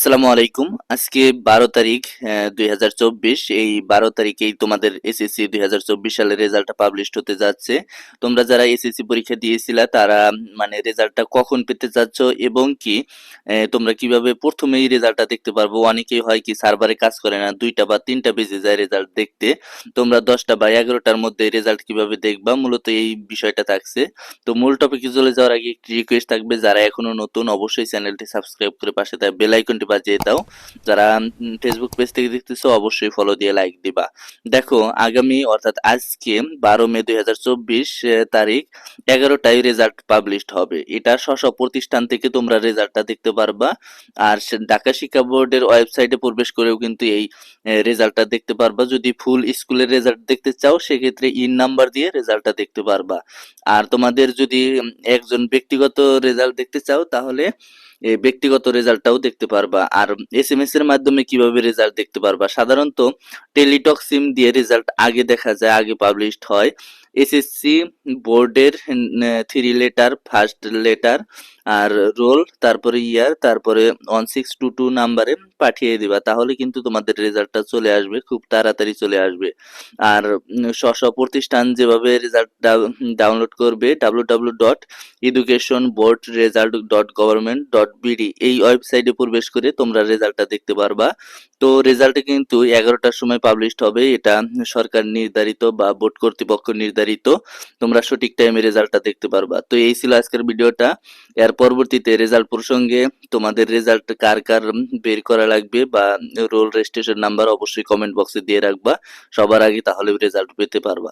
আসসালামু আলাইকুম। আজকে বারো তারিখ দুই হাজার চব্বিশ। এই বারো তারিখেই তোমাদের এসএসসি দুই হাজার চব্বিশ সালের রেজাল্টটা পাবলিশ হতে যাচ্ছে। তোমরা যারা এসএসসি পরীক্ষা দিয়েছিলা, তারা মানে রেজাল্টটা কখন পেতে যাচ্ছ এবং কি তোমরা কীভাবে প্রথমেই রেজাল্টটা দেখতে পারব? অনেকেই হয় কি, সার্ভারে কাজ করে না, দুইটা বা তিনটা বেজে যায় রেজাল্ট দেখতে। তোমরা দশটা বা এগারোটার মধ্যে রেজাল্ট কীভাবে দেখবা? মূলত এই বিষয়টা থাকছে। তো মূল টপিকে চলে যাওয়ার আগে একটি রিকোয়েস্ট থাকবে, যারা এখনও নতুন, অবশ্যই চ্যানেলটি সাবস্ক্রাইব করে পাশে তাই বেল বাজিয়ে দাও, যারা ফেসবুক পেজ থেকে দেখতেছো, অবশ্যই ফলো দিয়ে লাইক দিবা। দেখো, আগামী, অর্থাৎ আজকে, বারো মে দুই হাজার চব্বিশ তারিখ, এগারোটায় রেজাল্ট পাবলিশড হবে। এটা স্ব প্রতিষ্ঠান থেকে তোমরা রেজাল্টটা দেখতে পারবা। আর ঢাকা শিক্ষা বোর্ডের ওয়েবসাইটে প্রবেশ করেও কিন্তু এই রেজাল্টটা দেখতে পারবা। যদি ফুল স্কুলের রেজাল্ট দেখতে চাও, সেক্ষেত্রে ইন নাম্বার দিয়ে রেজাল্টটা দেখতে পারবা। আর তোমাদের যদি একজন ব্যক্তিগত রেজাল্ট দেখতে চাও, তাহলে ব্যক্তিগত রেজাল্টটাও দেখতে পারবা। আর এস এম এস এর মাধ্যমে কীভাবে রেজাল্ট দেখতে পারবা? সাধারণত টেলিটক সিম দিয়ে রেজাল্ট আগে দেখা যায়, আগে পাবলিশড হয়। এসএসসি বোর্ডের থ্রি লেটার ফার্স্ট লেটার আর রোল তারপরে ইয়ার তারপরে ওয়ান সিক্স টু টু নাম্বারে পাঠিয়ে দিবা। তাহলে কিন্তু তোমাদের রেজাল্টটা চলে আসবে, খুব তাড়াতাড়ি চলে আসবে। আর স্ব প্রতিষ্ঠান যেভাবে রেজাল্ট ডাউনলোড করবে W W dot education board result dot government dot BD এই ওয়েবসাইটে প্রবেশ করে তোমরা রেজাল্টটা দেখতে পারবা। তো রেজাল্ট কিন্তু এগারোটার সময় পাবলিশড হবে। এটা সরকার নির্ধারিত বা বোর্ড কর্তৃপক্ষ নির্ধারিত। তোমরা সঠিক টাইমে রেজাল্টটা দেখতে পারবা। তো এই ছিল আজকের ভিডিওটা। এর পরবর্তীতে রেজাল্ট প্রসঙ্গে তোমাদের রেজাল্ট কার কার বের করা লাগবে বা রোল রেজিস্ট্রেশন নাম্বার অবশ্যই কমেন্ট বক্সে দিয়ে রাখবা। সবার আগে তাহলে রেজাল্ট পেতে পারবা।